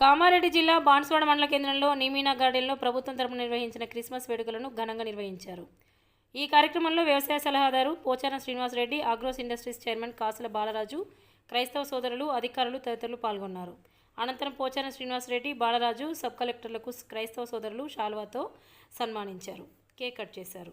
కామారెడ్డి జిల్లా బాన్స్వాడ మండల కేంద్రంలో నీమీనా గార్డెన్లో ప్రభుత్వం తరపున నిర్వహించిన క్రిస్మస్ వేడుకలను ఘనంగా నిర్వహించారు. ఈ కార్యక్రమంలో వ్యవసాయ సలహాదారు Pocharam Srinivasa Reddy Agros Industries chairman Kasula Balaraju క్రైస్తవ సోదరులు అధికారులు తదితరులు పాల్గొన్నారు. అనంతరం పోచారం శ్రీనివాసరెడ్డి బాలరాజు సబ్ కలెక్టర్లకు క్రైస్తవ సోదరులు శాల్వాతో సన్మానించారు. కేక్ కట్ చేశారు.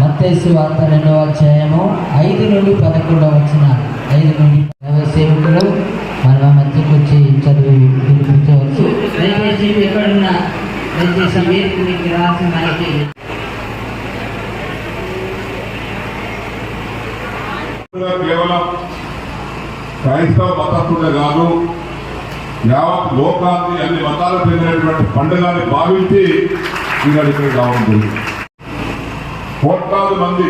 మత్తేసు వార్త రెండవ అధ్యాయము ఐదు నుండి పదకొండవ వచ్చిన ఐదు నుండి దైవ సేవకులు మన మధ్యకు వచ్చి చదివి వినిపించవచ్చు. దయచేసి ఎక్కడున్న దయచేసి మీరు మీకు రాసిన మైకి కేవలం క్రైస్తవ మతస్థుడే కాదు యావత్ లోకాన్ని అన్ని మతాలకు చెందినటువంటి పండుగని భావించి ఈనాడు ఇక్కడ రావడం జరిగింది. కోట్లాది మంది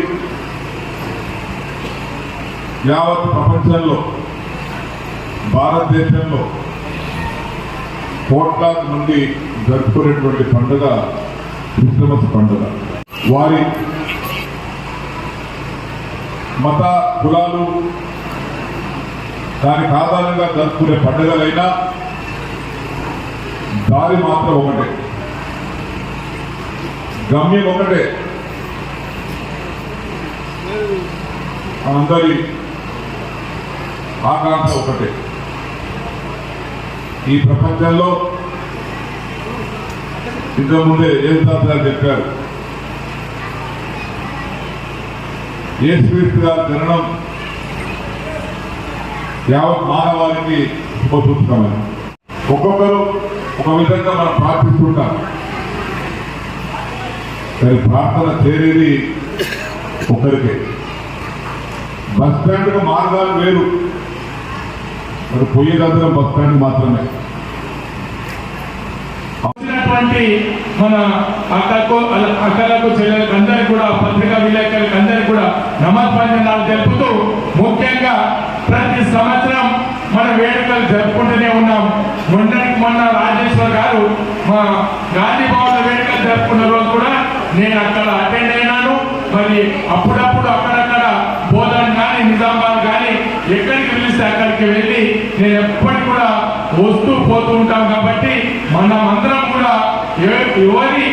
యావత్ ప్రపంచంలో భారతదేశంలో కోట్లాది మంది జరుపుకునేటువంటి పండుగ క్రిస్మస్ పండుగ. వారి మత కులాలు దానికి ఆధారంగా జరుపుకునే పండుగలైనా దారి మాత్రం ఒకటే. గమ్యం ఒకటే. మనందరి ఆకాంక్ష ఒకటే. ఈ ప్రపంచంలో ఇంతకుముందే ఏం గారు చెప్పారు? ఏ యేసుక్రీస్తు గారు తినడం యావత్ మానవానికి శుభసూచకమని ఒక్కొక్కరు ఒక విధంగా మనం ప్రార్థిస్తుంటాం. కానీ ప్రార్థన చేరేది ఒకరికే. బస్ స్టాండ్కు మార్గాలు వేరు. మరి పోయేదంతా బస్ స్టాండ్ మాత్రమే. వచ్చినటువంటి మన అక్కకు అక్కలకు చెల్లెలకు అందరికి కూడా పత్రికా విలేకరులకు అందరికి కూడా నమస్పందనాలు తెలుపుతూ ముఖ్యంగా ప్రతి సంవత్సరం మన వేడుకలు జరుపుకుంటూనే ఉన్నాం. మొన్నటికి మొన్న రాజేశ్వర్ గారు మా గాంధీ భవన్ వేడుకలు జరుపుకున్న రోజు కూడా నేను అక్కడ అటెండ్ అయినాను. మరి అప్పుడప్పుడు అక్కడక్కడ బోధన్ కానీ నిజామాబాద్ కానీ ఎక్కడికి దగ్గరికి వెళ్ళి నేను ఎప్పటి కూడా వస్తూ పోతూ ఉంటాం కాబట్టి మనం అందరం కూడా ఎవరి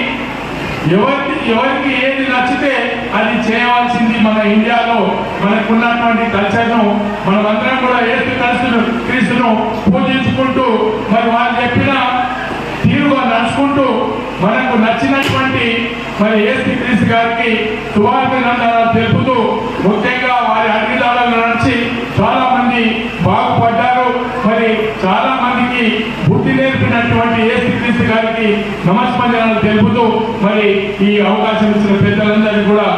ఎవరికి ఎవరికి ఏది నచ్చితే అది చేయవలసింది మన ఇండియాలో మనకున్నటువంటి కల్చర్ను మనమందరం కూడా ఏసు కలిసి క్రీస్తును పూజించుకుంటూ మరి వాళ్ళు చెప్పిన మనకు నచ్చినటువంటి మరి ఏసీ క్రీస్ గారికి సువార్తనందనాలు తెలుపుతూ ముఖ్యంగా వారి అడిగిదారులను నడిచి చాలా మంది బాగుపడ్డారు. మరి చాలా మందికి బుద్ధి నేర్పినటువంటి ఏసీ క్రీస్ గారికి నమస్కారాలు తెలుపుతూ మరి ఈ అవకాశం ఇచ్చిన పెద్దలందరికీ కూడా